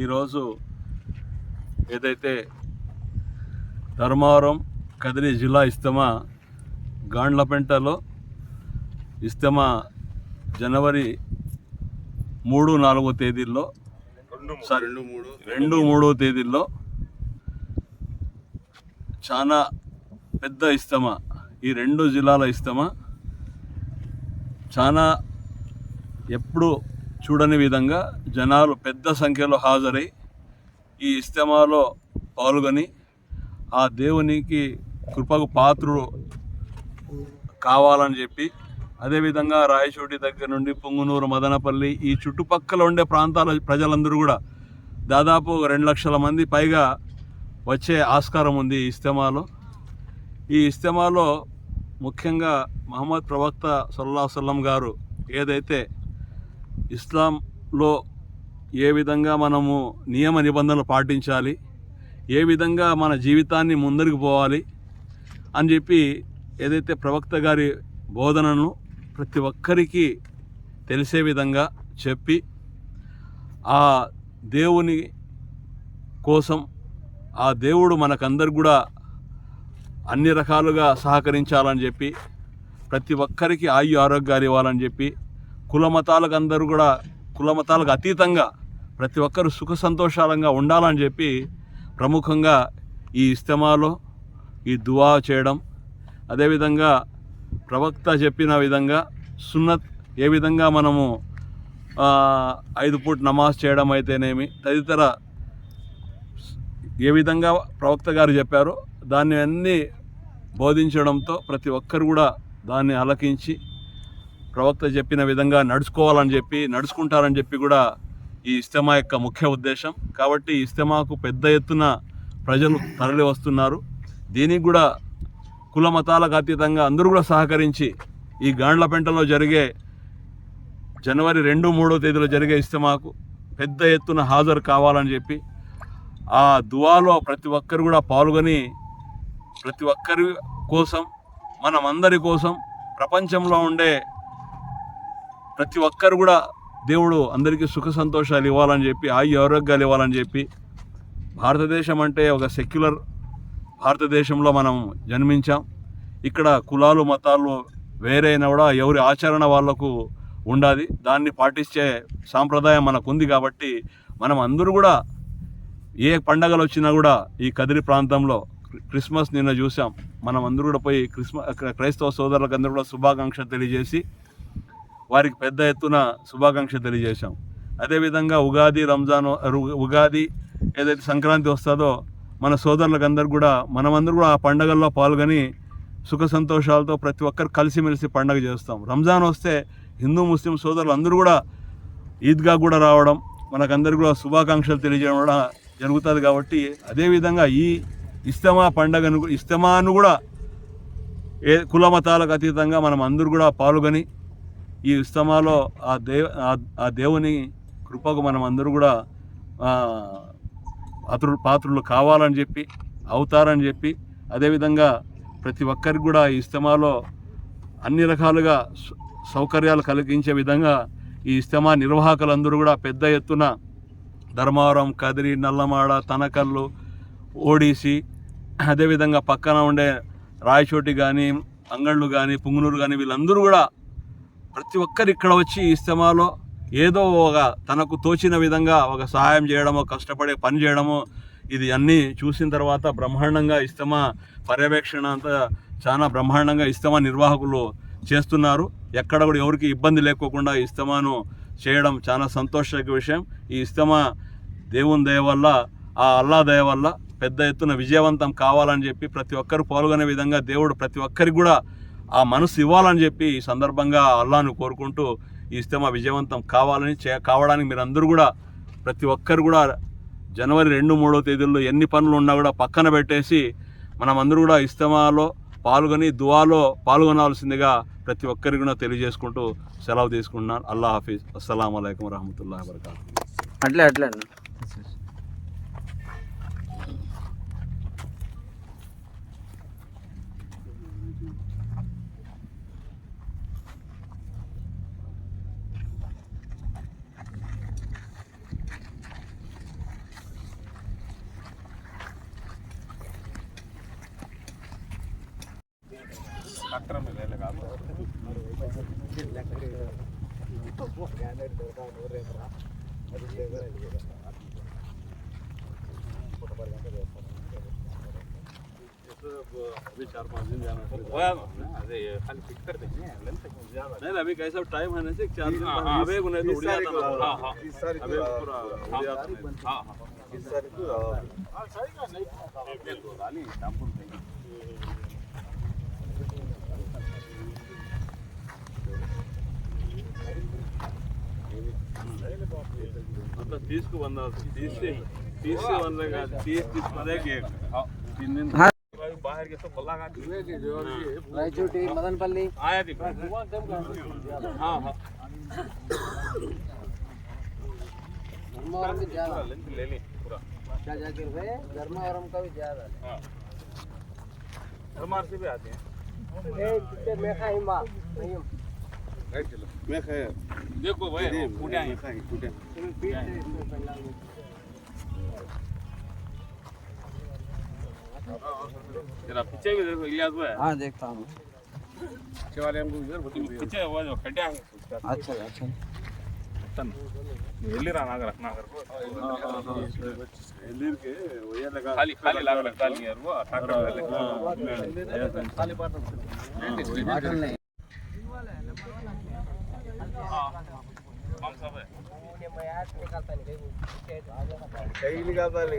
ఈరోజు ఏదైతే ధర్మవరం కదిరి జిల్లా ఇస్తమా గాండ్లపెంటలో ఇస్తమా జనవరి మూడు నాలుగో తేదీల్లో సారీ రెండు మూడు రెండు మూడో తేదీల్లో చాలా పెద్ద ఇస్తమా ఈ రెండు జిల్లాల ఇస్తమా చాలా ఎప్పుడు చూడని విధంగా జనాలు పెద్ద సంఖ్యలో హాజరై ఈ ఇస్తమాలో పాల్గొని ఆ దేవునికి కృపకు పాత్రుడు కావాలని చెప్పి అదేవిధంగా రాయచోటి దగ్గర నుండి పొంగునూరు మదనపల్లి ఈ చుట్టుపక్కల ఉండే ప్రాంతాల ప్రజలందరూ కూడా దాదాపు రెండు లక్షల మంది పైగా వచ్చే ఆస్కారం ఉంది ఈ ఇస్తమాలో. ఈ ఇస్తమాలో ముఖ్యంగా మహమ్మద్ ప్రవక్త సల్లా సల్లం గారు ఏదైతే ఇస్లాంలో ఏ విధంగా మనము నియమ నిబంధనలు పాటించాలి? ఏ విధంగా మన జీవితాన్ని ముందరికి పోవాలి? అని చెప్పి ఏదైతే ప్రవక్త గారి బోధనను ప్రతి ఒక్కరికి తెలిసే విధంగా చెప్పి ఆ దేవుని కోసం ఆ దేవుడు మనకందరు కూడా అన్ని రకాలుగా సహకరించాలని చెప్పి ప్రతి ఒక్కరికి ఆయు ఆరోగ్యాలు ఇవ్వాలని చెప్పి కుల మతాలకు అందరూ కూడా కుల మతాలకు అతీతంగా ప్రతి ఒక్కరు సుఖ సంతోషాలంగా ఉండాలని చెప్పి ప్రముఖంగా ఈ ఇస్తమాలో ఈ దువా చేయడం అదేవిధంగా ప్రవక్త చెప్పిన విధంగా సున్నత్ ఏ విధంగా మనము ఐదు పూట నమాజ్ చేయడం అయితేనేమి తదితర ఏ విధంగా ప్రవక్త గారు చెప్పారో దాన్ని అన్నీ బోధించడంతో ప్రతి ఒక్కరు కూడా దాన్ని అలకించి ప్రవక్త చెప్పిన విధంగా నడుచుకోవాలని చెప్పి నడుచుకుంటారని చెప్పి కూడా ఈ ఇస్తమా యొక్క ముఖ్య ఉద్దేశం. కాబట్టి ఇస్తమాకు పెద్ద ఎత్తున ప్రజలు తరలి వస్తున్నారు. దీనికి కూడా కుల మతాలకు అతీతంగా అందరూ కూడా సహకరించి ఈ గాండ్లపెంటలో జరిగే జనవరి రెండు మూడో తేదీలో జరిగే ఇస్తమాకు పెద్ద ఎత్తున హాజరు కావాలని చెప్పి ఆ దువాలో ప్రతి ఒక్కరు కూడా పాల్గొని ప్రతి ఒక్కరి కోసం మనమందరి కోసం ప్రపంచంలో ఉండే ప్రతి ఒక్కరు కూడా దేవుడు అందరికీ సుఖ సంతోషాలు ఇవ్వాలని చెప్పి ఆయు ఆరోగ్యాలు ఇవ్వాలని చెప్పి భారతదేశం అంటే ఒక సెక్యులర్ భారతదేశంలో మనం జన్మించాం. ఇక్కడ కులాలు మతాలు వేరైనా కూడా ఎవరి ఆచరణ వాళ్ళకు ఉండాలి దాన్ని పాటించే సాంప్రదాయం మనకు ఉంది కాబట్టి మనం అందరూ కూడా ఏ పండగలు వచ్చినా కూడా ఈ కదిరి ప్రాంతంలో క్రిస్మస్ నిన్న చూసాం. మనం అందరూ కూడా పోయి క్రిస్మస్ క్రైస్తవ సోదరులకు అందరూ కూడా శుభాకాంక్షలు తెలియజేసి వారికి పెద్ద ఎత్తున శుభాకాంక్ష తెలియజేశాం. అదేవిధంగా ఉగాది రంజాన్ ఉగాది ఏదైతే సంక్రాంతి వస్తుందో మన సోదరులకు అందరు కూడా మనమందరూ కూడా ఆ పండగల్లో పాల్గొని సుఖ సంతోషాలతో ప్రతి ఒక్కరు కలిసిమెలిసి పండగ చేస్తాం. రంజాన్ వస్తే హిందూ ముస్లిం సోదరులు అందరూ కూడా ఈద్గా కూడా రావడం మనకందరికీ కూడా శుభాకాంక్షలు తెలియజేయడం కూడా జరుగుతుంది కాబట్టి అదేవిధంగా ఈ ఇస్తమా పండగను ఇస్తమాను కూడా ఏ కుల మతాలకు అతీతంగా మనం అందరూ కూడా పాల్గొని ఈ ఇస్తమాలో ఆ దేవ ఆ- దేవుని కృపకు మనం అందరూ కూడా ఆ, అతరు పాత్రులు కావాలని చెప్పి అవుతారని చెప్పి అదేవిధంగా ప్రతి ఒక్కరికి కూడా ఈ ఇస్తమాలో అన్ని రకాలుగా సౌ- సౌకర్యాలు కలిగించే విధంగా ఈ ఇస్తమా నిర్వాహకులందరూ కూడా పెద్ద ఎత్తున ధర్మవరం కదిరి నల్లమాడ తనకల్లు ఓడిసి అదేవిధంగా పక్కన ఉండే రాయచోటి కానీ అంగళ్ళు కానీ పుంగునూరు కానీ వీళ్ళందరూ కూడా ప్రతి ఒక్కరు ఇక్కడ వచ్చి ఈ ఇస్తమాలో ఏదో ఒక తనకు తోచిన విధంగా ఒక సహాయం చేయడమో కష్టపడే పని చేయడమో ఇది అన్నీ చూసిన తర్వాత బ్రహ్మాండంగా ఇస్తమా పర్యవేక్షణ అంతా చాలా బ్రహ్మాండంగా ఇస్తమా నిర్వాహకులు చేస్తున్నారు. ఎక్కడ కూడా ఎవరికి ఇబ్బంది లేకోకుండా ఇస్తమాను చేయడం చాలా సంతోషక విషయం. ఈ ఇస్తమా దేవుని దయ వల్ల ఆ అల్లా దయ వల్ల పెద్ద ఎత్తున విజయవంతం కావాలని చెప్పి ప్రతి ఒక్కరు పాల్గొనే విధంగా దేవుడు ప్రతి ఒక్కరికి కూడా ఆ మనసు ఇవ్వాలని చెప్పి ఈ సందర్భంగా అల్లాను కోరుకుంటూ ఈ ఇస్తమా విజయవంతం కావాలని చే కావడానికి మీరందరూ కూడా ప్రతి ఒక్కరు కూడా జనవరి రెండు మూడో తేదీల్లో ఎన్ని పనులు ఉన్నా కూడా పక్కన పెట్టేసి మనం అందరూ కూడా ఇస్తమాలో పాల్గొని దువాలో పాల్గొనాల్సిందిగా ప్రతి ఒక్కరికి కూడా తెలియజేసుకుంటూ సెలవు తీసుకుంటున్నాను. అల్లా హాఫీజ్. అస్సలం అయికం వరహమూల వరకాతు అట్లే అట్లే अक्रम है लगा अभी चार पाँच दिन जाना अरे खाली फिक्स कर देंगे नहीं अभी कैसा टाइम है ना से चार दिन अभी उन्हें तो उड़िया था हाँ हाँ इस तारीख को उड़िया था हाँ हाँ इस तारीख को हाँ सही का नहीं बिल्कुल खाली टापुर देंगे बंदेगा तीस तीस बंदेगी एक हाँ तीन दिन बाहर के तो बल्ला का రాయచోటి మదనపల్లి आया थी हाँ हाँ धर्मावरम भी ज्यादा पूरा लेंथ ले ली पूरा क्या जाकिर भाई धर्मावरम का भी ज्यादा हाँ धर्मार से भी आते हैं है मैं खाई मां नहीं मैं खाया देखो भाई पुण्या है खाई कुटे पीठ से इसमें पहला तेरा पीछे भी देखो इलियास भाई हाँ देखता हूँ पीछे वाले हमको इधर पीछे वो जो खड्डा है उसका अच्छा अच्छा तन ಎಲ್ಲಿರ ನಾಗರ ನಾಗರ ಎಲ್ಲಿರ್ಗೆ ಒಯ್ಯಲ್ಲ ಖಾಲಿ ಖಾಲಿ ಲಾಗರ ಖಾಲಿ ಯಾರು ಟ್ರಾಕ್ಟರ್ बाटल नहीं డైలీ కావాలి